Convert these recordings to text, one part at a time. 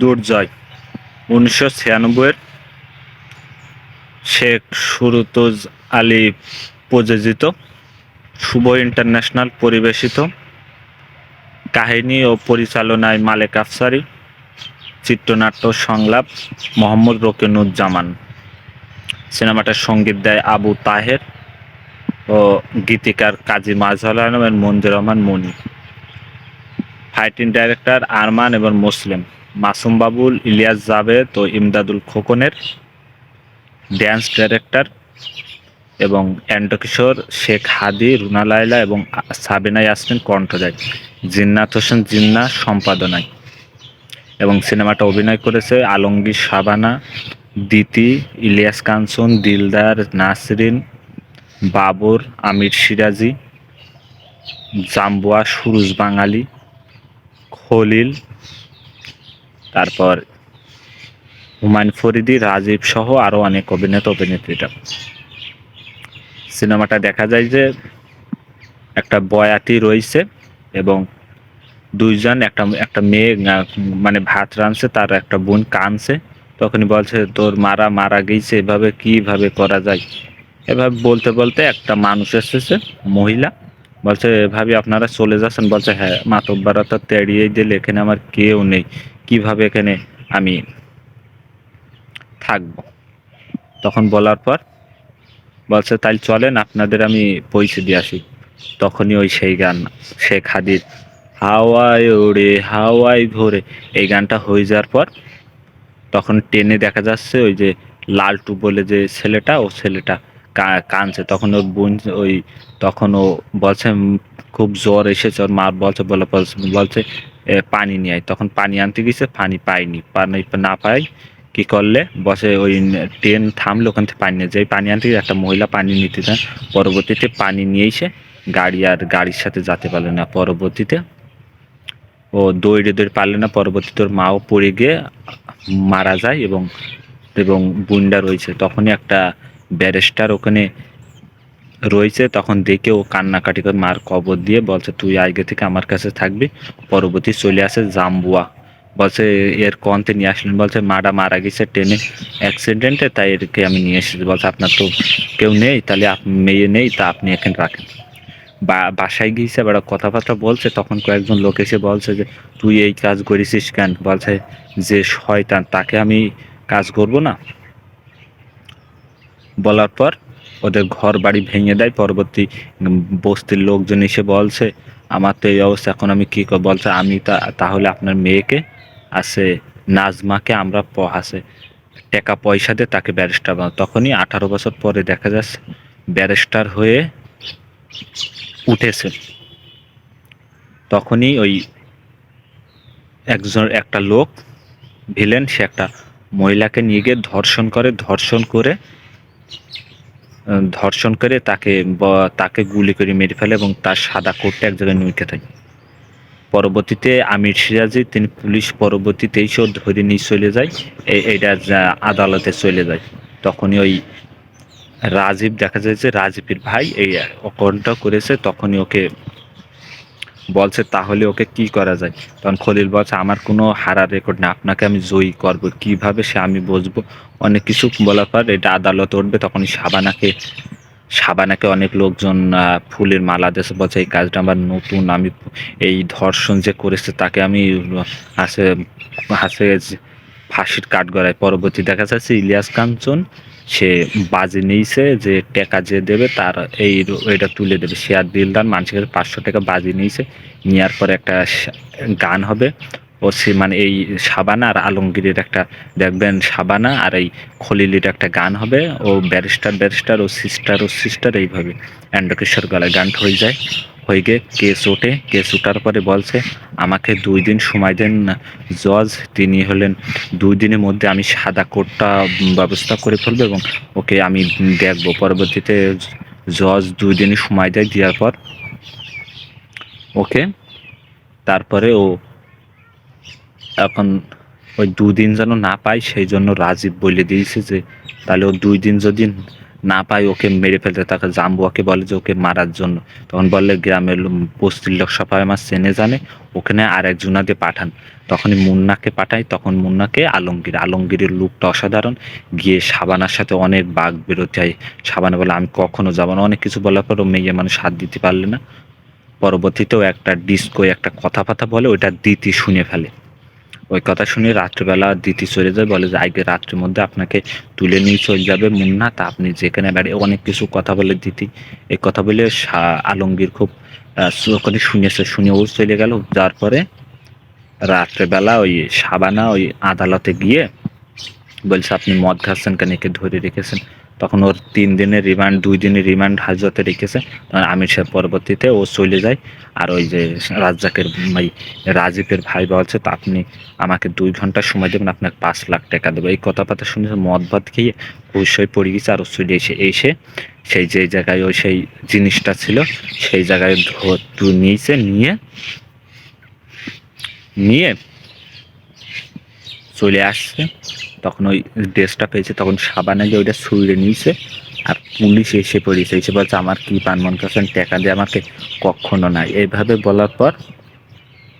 দুর্জয় উনিশশো ছিয়ানব্বইয়ের শেখ সুরতুজ আলী প্রযোজিত, শুভ ইন্টারন্যাশনাল পরিবেশিত কাহিনী ও পরিচালনায় মালেক আফসারি, চিত্রনাট্য সংলাপ মোহাম্মদ রকিনুজ্জামান। সিনেমাটার সংগীত দেয় আবু তাহের ও গীতিকার কাজী মাজহার আলম এবং মঞ্জুর রহমান মনি ফাইটিং ডাইরেক্টর আরমান এবং মুসলিম। মাসুম বাবুল, ইলিয়াস জাভেদ ও ইমদাদুল খোকনের ড্যান্স ডাইরেক্টর এবং অ্যান্ডকিশোর শেখ হাদি, রুনা লাইলা এবং সাবিনা ইয়াসমিন কণ্ঠ দেয় জিন্নাত হোসেন জিন্না সম্পাদনায়। এবং সিনেমাটা অভিনয় করেছে আলমগীর শাবানা দিতি, ইলিয়াস কাঞ্চন দিলদার, নাসরিন, বাবর, আমির সিরাজি, জাম্বুয়া, সুরুজ বাঙালি, খলিল তারপর হুমায়ুন ফরিদি, রাজীব সহ আরও অনেক অভিনেতা, অভিনেত্রীরা। সিনেমাটা দেখা যায় যে একটা বয়াতি রয়েছে এবং দুইজন, একটা একটা মেয়ে মানে ভাত রাঁধছে, তার একটা বোন কানছে তখনই বলছে, তোর মারা মারা গেছে, এভাবে কীভাবে করা যায়? এভাবে বলতে বলতে একটা মানুষ এসেছে, মহিলা। বলছে এভাবে আপনারা চলে যাচ্ছেন? বলছে হ্যাঁ মাতব্বারা তো তেড়িয়ে দিলে, এখানে আমার কেউ নেই। কীভাবে এখানে আমি থাকব? তখন বলার পর বলছে তাই চলেন, আপনাদের আমি পৌঁছে দিয়ে আসি। তখনই ওই সেই গান, শেখ হাদির, হাওয়ায় ওড়ে, হাওয়ায় ভরে। এই গানটা হয়ে যাওয়ার পর তখন টেনে দেখা যাচ্ছে, ওই যে লালটু বলে যে ছেলেটা, ও ছেলেটা কা- কাঁদছে। তখন ওর বোন ওই, তখন ও বলছে, খুব জ্বর এসেছে। ওর মা বলছে, বলে বলছে পানি নিয়ে আয়। তখন পানি আনতে গেছে, পানি পাইনি। পানি না পাই, কি করলে? বসে ওই ট্রেন থামলে, ওখান থেকে পানি নিয়ে যায়। পানি আনতে গিয়ে একটা মহিলা পানি নিতে যায়। পরবর্তীতে পানি নিয়ে এসে গাড়ি আর গাড়ির সাথে যেতে পারলে না। পরবর্তীতে ও দৌড়ে দৌড়ে পারলে না। পরবর্তীতে ওর মাও পড়ে গিয়ে মারা যায় এবং এবং বুন্ডা রয়েছে। তখনই একটা ব্যারেস্টার ওখানে রয়েছে, তখন দেখে ও কান্নাকাটি করে মার কবর দিয়ে বলছে, তুই আগে থেকে আমার কাছে থাকবি, পরবর্তী চলে আসে জাম্বুয়া। বলছে, এর কন্তে নিয়ে আসলেন। বলছে, মারা মারা গেছে ট্রেনে অ্যাক্সিডেন্টে তাই এরকে আমি নিয়ে এসেছি। বলছে, আপনার তো কেউ নেই, তাহলে মেয়ে নেই, তা আপনি এখানে রাখেন। বা, বাসায় গিয়েছে এবার কথাবার্তা বলছে, তখন কয়েকজন লোক এসে বলছে যে, তুই এই কাজ করেছিস কেন? বলছে, যে শয়তান, তাকে আমি কাজ করব না? বলার পর ওদের ঘর বাড়ি ভেঙে দেয়, পরবর্তী বস্তির লোকজন এসে বলছে, আমার তো এই অবস্থা, এখন আমি কী বলছে, আমি তাহলে আপনার মেয়েকে আছে নাজমাকে আমরা আছে টাকা পয়সা দিয়ে তাকে ব্যারিস্টার বানাবো। তখনই আঠারো বছর পরে দেখা যাচ্ছে, ব্যারিস্টার হয়ে উঠেছে। তখনই ওই একজন, একটা লোক, ভিলেন, সে একটা মহিলাকে নিয়ে গিয়ে ধর্ষণ করে ধর্ষণ করে ধর্ষণ করে তাকে তাকে গুলি করে মেরে ফেলে এবং তার সাদা কোটটা এক জায়গায় নুইকে থাকে পরবর্তীতে আমির সিরাজি, তিনি পুলিশ পরবর্তীতে এইসব ধরে নিয়ে চলে যায় এটা আদালতে চলে যায়। তখনই ওই রাজীব দেখা যায় যে রাজীবের ভাই এই অকণ্ঠ করেছে, তখনই ওকে বলছে, তাহলে ওকে কি করা যায়? তখন খলিল বলছে, আমার কোনো হারার রেকর্ড না আপনাকে আমি জয়ী করব। কীভাবে সে আমি বসবো অনেক কিছু বলার পর এটা আদালত উঠবে, তখনই সাবানাকে সাবানাকে অনেক লোকজন ফুলের মালা দেশে বলছে, এই কাজটা আমার নতুন, আমি এই ধর্ষণ যে করেছে, তাকে আমি হাসে হাসে ফাঁসির কাঠ গড়ায় পরবর্তী দেখা যাচ্ছে ইলিয়াস কাঞ্চন। সে বাজে নিয়েছে যে টাকা যে দেবে তার এই এটা তুলে দেবে। শেয়ার দিলদার মানুষের কাছে পাঁচশো টাকা বাজি নিয়েছে। নেওয়ার পরে একটা গান হবে। ও সে মানে এই সাবানা আর আলমগীরের একটা, দেখবেন সাবানা আর এই খলিলির একটা গান হবে। ও ব্যারিস্টার ব্যারিস্টার ও সিস্টার ও সিস্টার, এইভাবে। অ্যান্ডকেশ্বর গলায় গানটা হয়ে যায়। হয়ে কেস ওঠে। কেস ওঠার পরে বলছে, আমাকে দুই দিন সময় দেন জজ, তিনি হলেন, দুই দিনের মধ্যে আমি সাদা কোটটা ব্যবস্থা করে ফেলব এবং ওকে আমি দেখব। পরবর্তীতে জজ দুই দিনই সময় দেয়, দেওয়ার পর ওকে, তারপরে ও এখন ওই দুদিন যেন না পায়, সেই জন্য রাজীব বলে দিয়েছে যে, তাহলে ও দুই দিন যদি না পায়, ওকে মেরে ফেলতে। তাকে জাম্বুয়াকে বলে যে ওকে মারার জন্য। তখন বললে, গ্রামের বস্তির লোক সবাই আমার চেনে জানে ওখানে আর একজনাকে পাঠান। তখনই মুন্নাকে পাঠায়, তখন মুন্নাকে আলমগীর। আলমগীরের লুকটা অসাধারণ। গিয়ে সাবানার সাথে অনেক বাঘ বেরোতে হয়। সাবানা বলে, আমি কখনো যাব না। অনেক কিছু বলার পরও মেয়ে মানুষ হাত দিতে পারলে না। পরবর্তীতেও একটা ডিস্কো, একটা কথা ফাথা বলে, ওইটা দিতি শুনে ফেলে। ওই কথা শুনে রাত্রিবেলা দিতি চলে যায়, বলে যে আজকে রাত্রির মধ্যে আপনাকে তুলে নিয়ে চলে যাবে মুন্না, তা আপনি যেখানে দাঁড়িয়ে অনেক কিছু কথা বলে দিতি। এই কথা বলে আলমগীর খুব ওখানে শুনেছে শুনে ও চলে গেল। যাওয়ার পরে রাত্রেবেলা ওই সাবানা ওই আদালতে গিয়ে বলছে, আপনি মদ খাচ্ছেন কেন? একে ধরে রেখেছেন। তখন ওর তিন দিনের রিমান্ড দুই দিনের রিমান্ড হাজতে রেখেছে। তখন আমির সাহেব পরবর্তীতে ও চলে যায়। আর ওই যে রাজ্জাকের ভাই, রাজীবের ভাই বলছে তা আপনি আমাকে দুই ঘণ্টা সময় দেবেন, আপনাকে পাঁচ লাখ টাকা দেবো। এই কথা কথা শুনে মদ ভাত খেয়ে অবশ্যই পড়ে গেছে আর চলে এসে এসে সেই যে জায়গায় ওই সেই জিনিসটা ছিল, সেই জায়গায় নিয়েছে, নিয়ে নিয়ে চলে আসছে। তখন ওই ড্রেসটা পেয়েছে, তখন সাবানে গিয়ে ওইটা ছুঁড়ে নিয়েছে আর পুলিশ এসে পড়েছে। এসে বলছে, আমার কি পান, মন করছেন টাকা দিয়ে আমাকে কখনো নাই। এইভাবে বলার পর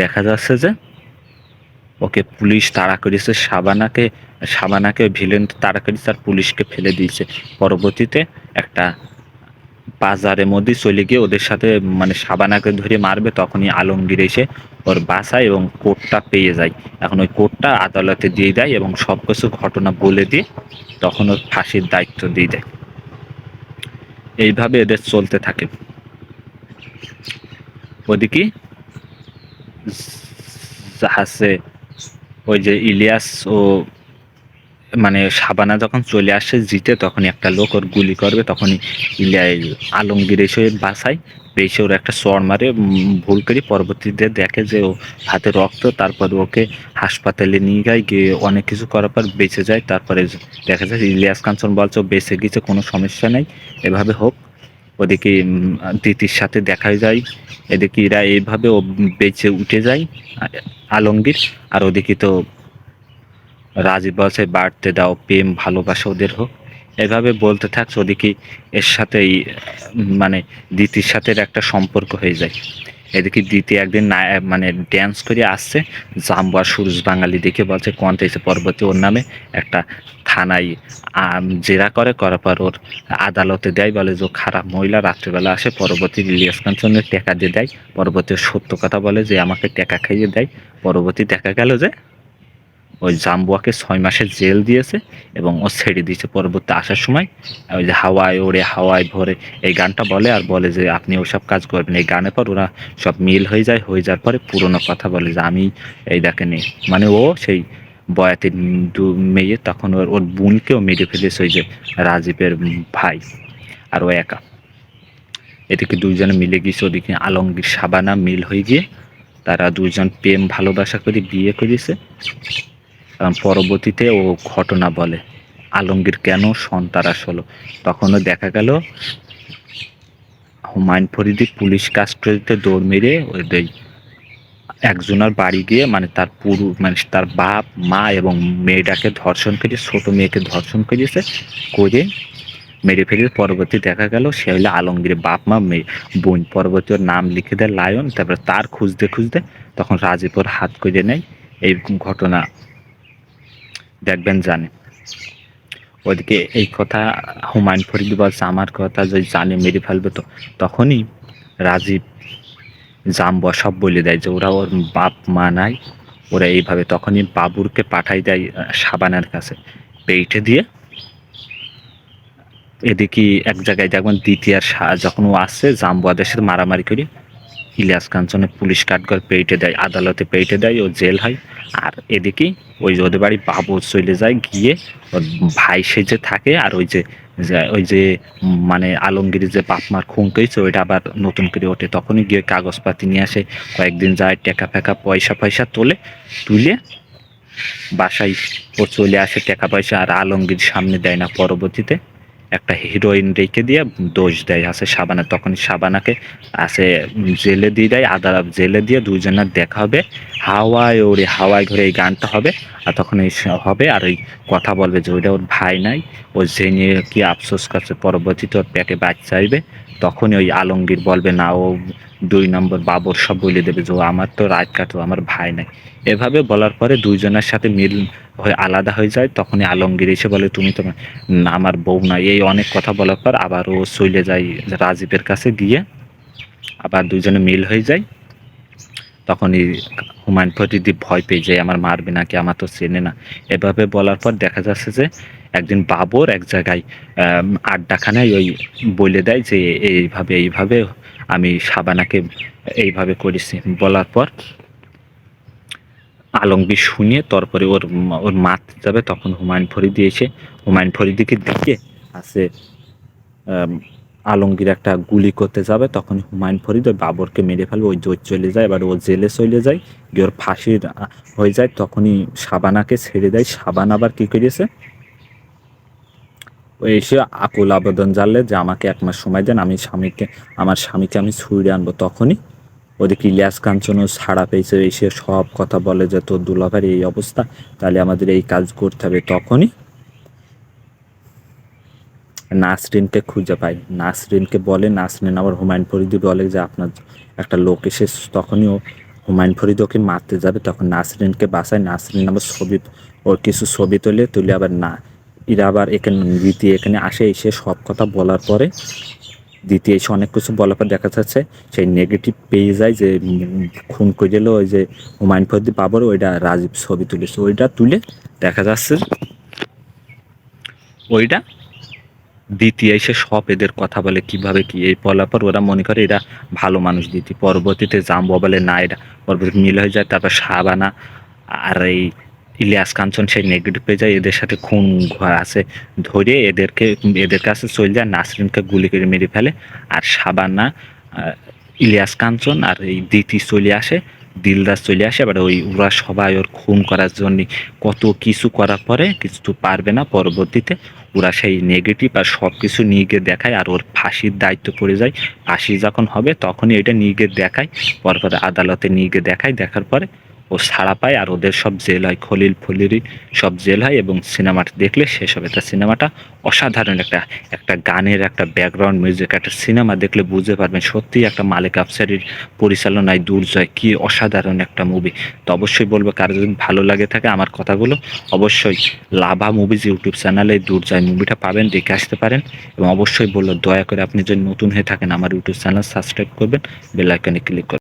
দেখা যাচ্ছে যে ওকে পুলিশ তাড়া করেছে, সাবানাকে সাবানাকে ভিলেন তাড়া করেছে আর পুলিশকে ফেলে দিয়েছে। পরবর্তীতে একটা বাজারের মধ্যে চলে গিয়ে ওদের সাথে মানে সাবানাকে ধরে মারবে, তখনই আলমগীর এসে ওর বাসায় এবং কোর্টটা পেয়ে যায়। এখন ওই কোর্টটা আদালতে দিয়ে দেয় এবং সব কিছু ঘটনা বলে দিয়ে তখন ওর ফাঁসির দায়িত্ব দিয়ে দেয়। এইভাবে এদের চলতে থাকে। ওদিকে আছে ওই যে ইলিয়াস ও মানে সাবানা যখন চলে আসে জিতে তখনই একটা লোক ওর গুলি করবে, তখনই আলমগীর এসে বাসায়, এসে ওর একটা চর মারে ভুল করে পরবর্তীতে দেখে যে ও হাতে রক্ত, তারপর ওকে হাসপাতালে নিয়ে যায়, গিয়ে অনেক কিছু করার পর বেঁচে যায়, তারপরে দেখা যায় ইলিয়াস কাঞ্চন বলছে বেঁচে গেছে, কোনো সমস্যা নেই, এভাবে হোক। ওদিকে দিতির সাথে দেখা যায়, এদিকে এরা এইভাবে ও বেঁচে উঠে যায় আলমগীর, আর ওদিকে তো রাজীব বলছে বাড়তে দাও প্রেম ভালোবাসা ওদের হোক। এভাবে বলতে থাকছে ওদিকে এর সাথেই উম, মানে দিতির সাথে একটা সম্পর্ক হয়ে যায়। এদিকে দিতি একদিন না মানে ড্যান্স করে আসছে জাম্বু সুরজ বাঙালি দেখে বলছে কন্তে এসে পরবর্তী ওর নামে একটা থানায় জেরা করে করার পর ওর আদালতে দেয়। বলে যে খারাপ মহিলা রাত্রিবেলা আসে পরবর্তী ইলিয়াস কাঞ্চনের টাকা দিয়ে দেয়। পরবর্তী সত্য কথা বলে যে আমাকে টাকা খাইয়ে দেয়। পরবর্তী দেখা গেল যে ওই জাম্বুয়াকে ছয় মাসের জেল দিয়েছে এবং ও ছেড়ে দিয়েছে পরবর্তী আসার সময়। ওই যে হাওয়ায় ওড়ে, হাওয়ায় ভরে, এই গানটা বলে আর বলে যে, আপনি ওসব কাজ করবেন। এই গানের পর ওরা সব মিল হয়ে যায়। হয়ে যাওয়ার পরে পুরোনো কথা বলে যে, আমি এই দেখেনি মানে ও সেই বয়াতে দু- মেয়ে, তখন ওর ওর বোনকেও মেরে ফেলেছে ওই যে রাজীবের ভাই আর ও একা। এদিকে দুইজনে মিলে গিয়েছে, ওদিকে আলমগীর সাবানা মিল হয়ে গিয়ে তারা দুজন প্রেম ভালোবাসা করে বিয়ে করেছে। পরবর্তীতে ও ঘটনা বলে। আলমগীর কেন সন্তারাস হলো তখনও দেখা গেল, হুমায়ুন ফরিদি পুলিশ কাস্টডিতে দৌড় মেরে ওই একজনের বাড়ি গিয়ে মানে তার পুরু মানে তার বাপ, মা এবং মেয়েটাকে ধর্ষণ করে ছোট মেয়েকে ধর্ষণ করেছে, করে মেরে ফেলে। পরবর্তী দেখা গেল, সে হলো আলমগীরের বাপ, মা, মেয়ে, বোন। পরবর্তী নাম লিখে দেয় লায়ন, তারপরে তার খুঁজতে খুঁজতে তখন রাজীপুর হাত করে নেয়। এই ঘটনা দেখবেন জানে। ওদিকে এই কথা হুমায়ুন ফরিদ বলছে, আমার কথা যদি জানে, মেরে ফেলবে তো। তখনই রাজীব জাম্বা সব বলে দেয় যে, ওরা ওর বাপ মা নাই, ওরা এইভাবে। তখনই বাবুরকে পাঠাই দেয় সাবানার কাছে। পেইটে দিয়ে এদিকে এক জায়গায় দেখবেন দ্বিতীয় যখন ও আসছে জাম্বুয়াদের সাথে মারামারি করে ইলিয়াস কাঞ্চনে পুলিশ কাঠগড় পেইটে দেয়, আদালতে পেইটে দেয়, ও জেল হয়। আর এদিকে ওই যে ওদের বাড়ি বাবু চলে যায়, গিয়ে ওর ভাই সেজে থাকে, আর ওই যে ওই যে মানে আলমগীর যে বাপ মার খুন করেছে, ওইটা আবার নতুন করে ওঠে। তখনই গিয়ে কাগজপাতি নিয়ে আসে, কয়েকদিন যায় টাকা ফেকা পয়সা পয়সা তোলে, তুলে বাসায়, ও চলে আসে টাকা পয়সা আর আলমগীর সামনে দেয় না পরবর্তীতে। একটা হিরোইন রেখে দিয়ে দোষ দেয়, আছে সাবানা তখন সাবানাকে আছে জেলে দিয়ে দেয়, আদা জেলে দিয়ে দুজনের দেখা হবে, হাওয়ায় ওরে, হাওয়ায় ঘুরে এই গানটা হবে, আর তখন এই হবে, আর ওই কথা বলবে যে ওইটা ওর ভাই নাই, ও জেনে কি আফসোস করছে, পরবর্তীতে ওর পেটে বাচ্চা আইবে তখনই ওই আলমগীর বলবে, না, ও দুই নম্বর বাবর সব বলে দেবে যে আমার তো রাত কাটো আমার ভাই নাই। এভাবে বলার পরে দুইজনের সাথে মিল হয়ে আলাদা হয়ে যায়। তখনই আলমগীর এসে বলে, তুমি তো আমার বউ না এই অনেক কথা বলার পর আবার ও চলে যায় রাজীবের কাছে গিয়ে। আবার দুইজনে মিল হয়ে যায়। তখনই হুমায়ুন ফরিদি ভয় পেয়ে যায়, আমার মারবে নাকি? আমার তো চেনে না। এভাবে বলার পর দেখা যাচ্ছে যে একদিন বাবর এক জায়গায় আড্ডাখানায় ওই বলে দেয় যে এইভাবে এইভাবে আমি সাবানাকে এইভাবে করেছি। বলার পর আলমগীর শুনিয়ে তারপরে ওর ওর মারতে যাবে তখন হুমায়ুন ফরিদি এসে হুমায়ুন ফরিদিকে দিকে আম, আলমগীর একটা গুলি করতে যাবে তখন হুমায়ুন ফরিদ ওই বাবরকে মেরে ফেলবে ওই জোর চলে যায় এবার ও জেলে চলে যায় গিয়ে ওর ফাঁসির হয়ে যায় তখনই সাবানাকে ছেড়ে দেয় সাবান আবার কী করেছে? এসে আকুল আবেদন জানলে যে আমাকে এক মাস সময় দেন, আমি স্বামীকে, আমার স্বামীকে আমি ছুঁড়ে আনব তখনই। ওদিকে ইলিয়াস কাঞ্চনও ছাড়া পেয়েছে, এসে সব কথা বলে যে তোর দুলাভাইয়ের এই অবস্থা, তাহলে আমাদের এই কাজ করতে হবে তখনই। নাসরিনকে খুঁজে পাই। নাসরিনকে বলে, নাসরিন আবার হুমায়ুন ফরিদি বলে যে আপনার একটা লোক এসে তখনই ও হুমায়ুন ফরিদ ওকে মারতে যাবে, তখন নাসরিনকে বাসায় নাসরিন আবার ছবি, ওর কিছু ছবি তোলে, তুলে আবার না এরা আবার এখানে রীতি এখানে আসে, এসে সব কথা বলার পরে দ্বিতীয় এসে অনেক কিছু বলার পর দেখা যাচ্ছে সেই নেগেটিভ পেয়ে যায় যে, খুন করে দিল ওই যে হুমায়ুন ফরিদি বাবর, ওইটা রাজীব ছবি তুলেছে, ওইটা তুলে দেখা যাচ্ছে ওইটা দ্বিতীয় এসে সব এদের কথা বলে কীভাবে কি এই বলার পর ওরা মনে করে এরা ভালো মানুষ দিতি। পরবর্তীতে জাম্বো বলে না এটা পরবর্তী মিল হয়ে যায়, তারপর সাবানা আর এই ইলিয়াস কাঞ্চন সেই নেগেটিভ পেয়ে যায়, এদের সাথে খুন আছে ধরে এদেরকে, এদের কাছে চলে যায়, নাসরিনকে গুলি করে মেরে ফেলে। আর সাবানা ইলিয়াস কাঞ্চন আর এই দিতি চলে আসে, দিলদাস চলে আসে, এবার ওই ওরা সবাই ওর খুন করার জন্য কত কিছু করার পরে কিছু পারবে না পরবর্তীতে। ওরা সেই নেগেটিভ আর সব কিছু নিয়ে গিয়ে দেখায় আর ওর ফাঁসির দায়িত্ব পড়ে যায়। ফাঁসি যখন হবে তখনই এটা নিয়ে গিয়ে দেখায়, পরপরে আদালতে নিয়ে গিয়ে দেখায়, দেখার পরে ও ছাড়া পায় আর ওদের সব জেল হয়, খলিল ফলিরি সব জেল হয় এবং সিনেমাটা দেখলে শেষ হবে। তা সিনেমাটা অসাধারণ একটা একটা গানের একটা ব্যাকগ্রাউন্ড মিউজিক একটা সিনেমা দেখলে বুঝতে পারবেন সত্যি একটা মালিক আফসারির পরিচালনায় দুর্জয়, কি অসাধারণ একটা মুভি তো অবশ্যই বলব, কারও যদি ভালো লাগে থাকে আমার কথাগুলো, অবশ্যই লাভা মুভিজ ইউটিউব চ্যানেলে দুর্জয় মুভিটা পাবেন, দেখে আসতে পারেন এবং অবশ্যই বলল দয়া করে আপনি যদি নতুন হয়ে থাকেন আমার ইউটিউব চ্যানেল সাবস্ক্রাইব করবেন বেল আইকনে ক্লিক করবেন।